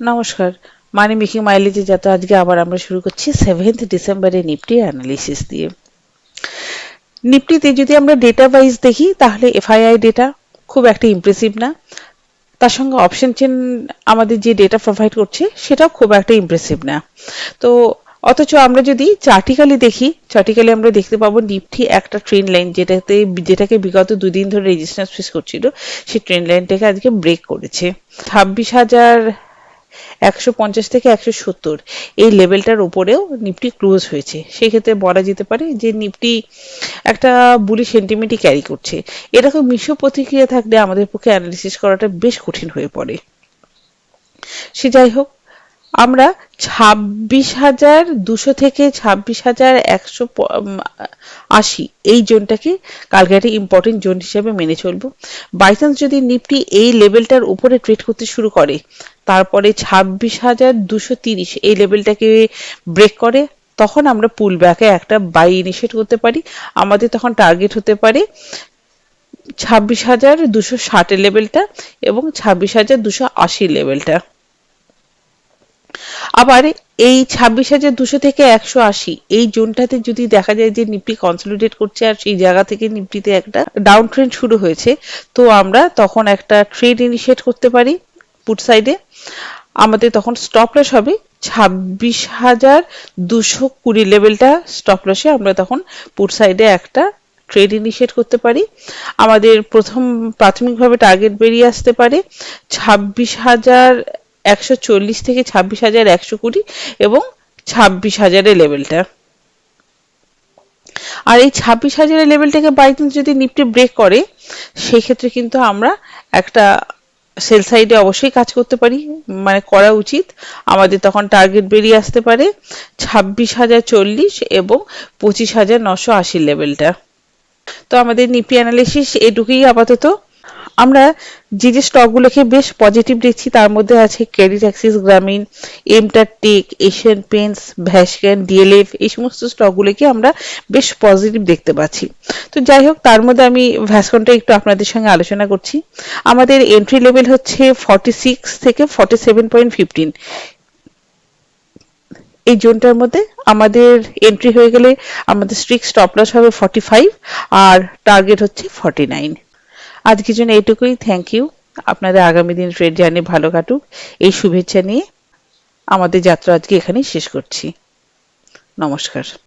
নমস্কার, মানি মেকিং মাইলেজে যাতে আজকে আবার আমরা শুরু করছি সেভেন্থ ডিসেম্বরে নিফটি অ্যানালিসিস দিয়ে। নিফটিতে যদি আমরা ডেটা ওয়াইজ দেখি, তাহলে এফআইআই ডেটা খুব একটা ইমপ্রেসিভ না। তার সঙ্গে অপশন চেন আমাদের যে ডেটা প্রোভাইড করছে, সেটাও খুব একটা ইমপ্রেসিভ না। তো অথচ আমরা যদি চার্টিক্যালি দেখি চার্টিক্যালি আমরা দেখতে পাবো নিফটি একটা ট্রেন লাইন যেটাতে যেটাকে বিগত দুদিন ধরে রেজিস্ট্যান্স ফেস করছিল, সেই ট্রেন লাইনটাকে আজকে ব্রেক করেছে। ছাব্বিশ হাজার একশো পঞ্চাশ থেকে একশো সত্তর। এই লেভেলটার উপরেও নিফটি ক্লোজ হয়েছে। সেই ক্ষেত্রে বলা যেতে পারে যে নিফটি একটা বুলি সেন্টিমেন্টই ক্যারি করছে। এরকম মিশ্র প্রতিক্রিয়া থাকলে আমাদের পক্ষে অ্যানালিসিস করাটা বেশ কঠিন হয়ে পড়ে। সে যাই হোক, আমরা ছাব্বিশ হাজার, দুশো থেকে ছাব্বিশ হাজার একশো আশি। এই জোনটাকে কালকে একটা ইম্পর্টেন্ট জোন হিসেবে মেনে চলবো। বাই চান্স যদি নিফটি এই লেভেলটার উপরে ট্রেড করতে শুরু করে, তারপরে ছাব্বিশ হাজার, দুশো তিরিশ এই লেভেলটাকে ব্রেক করে, তখন আমরা পুল ব্যাকে একটা বাই ইনিশিয়েট করতে পারি। আমাদের তখন টার্গেট হতে পারে ছাব্বিশ হাজার, দুশো ষাটের লেভেলটা এবং ছাব্বিশ হাজার, দুশো আশি লেভেলটা আবার এই ছাব্বিশ হাজার দুশো থেকে একশো আশি, এই জোনটাতে যদি দেখা যায় যে নিফটি কনসলিডেট করছে আর সেই জায়গা থেকে নিফটিতে একটা ডাউন ট্রেন্ড শুরু হয়েছে, তো আমরা তখন একটা ট্রেড ইনিশিয়েট করতে পারি পুট সাইডে আমাদের তখন স্টপ লস হবে ছাব্বিশ হাজার দুশো কুড়ি লেভেলটা স্টপ লসে আমরা তখন পুট সাইডে একটা ট্রেড ইনিশিয়েট করতে পারি। আমাদের প্রথম প্রাথমিকভাবে টার্গেট বেরিয়ে আসতে পারে ছাব্বিশ হাজার একশো চল্লিশ থেকে ছাব্বিশ হাজার একশো কুড়ি এবং ছাব্বিশ হাজারের লেভেলটা। আর এই ছাব্বিশ হাজারের লেভেলটাকে বাই যদি নিফটি ব্রেক করে সেই ক্ষেত্রে কিন্তু আমরা একটা সেল সাইডে অবশ্যই কাজ করতে পারি। মানে করা উচিত। আমাদের তখন টার্গেট বেরিয়ে আসতে পারে ছাব্বিশ হাজার চল্লিশ এবং পঁচিশ হাজার নশো আশি লেভেলটা। তো আমাদের নিপি অ্যানালিসিস এটুকুই আপাতত। আমরা যে যে স্টকগুলোকে বেশ পজিটিভ দেখছি, তার মধ্যে আছে ক্রেডিট অ্যাক্সিস গ্রামীণ এমটা টেক এশিয়ান পেন্টস ভ্যাসক্যান ডিএলএফ এই সমস্ত স্টকগুলোকে আমরা বেশ পজিটিভ দেখতে পাচ্ছি। তো যাই হোক, তার মধ্যে আমি ভ্যাসকনটা একটু আপনাদের সঙ্গে আলোচনা করছি। আমাদের এন্ট্রি লেভেল হচ্ছে ফর্টি সিক্স থেকে ফর্টি সেভেন পয়েন্ট ফিফটিন এই জোনটার মধ্যে আমাদের এন্ট্রি হয়ে গেলে আমাদের স্ট্রিক স্টপ লস হবে ফর্টি ফাইভ আর টার্গেট হচ্ছে ফর্টি নাইন আজকের জন্য এটুকুই থ্যাংক ইউ আপনাদের আগামী দিন ট্রেড জার্নি ভালো কাটুক। এই শুভেচ্ছা নিয়ে আমাদের যাত্রা আজকে এখানেই শেষ করছি। নমস্কার।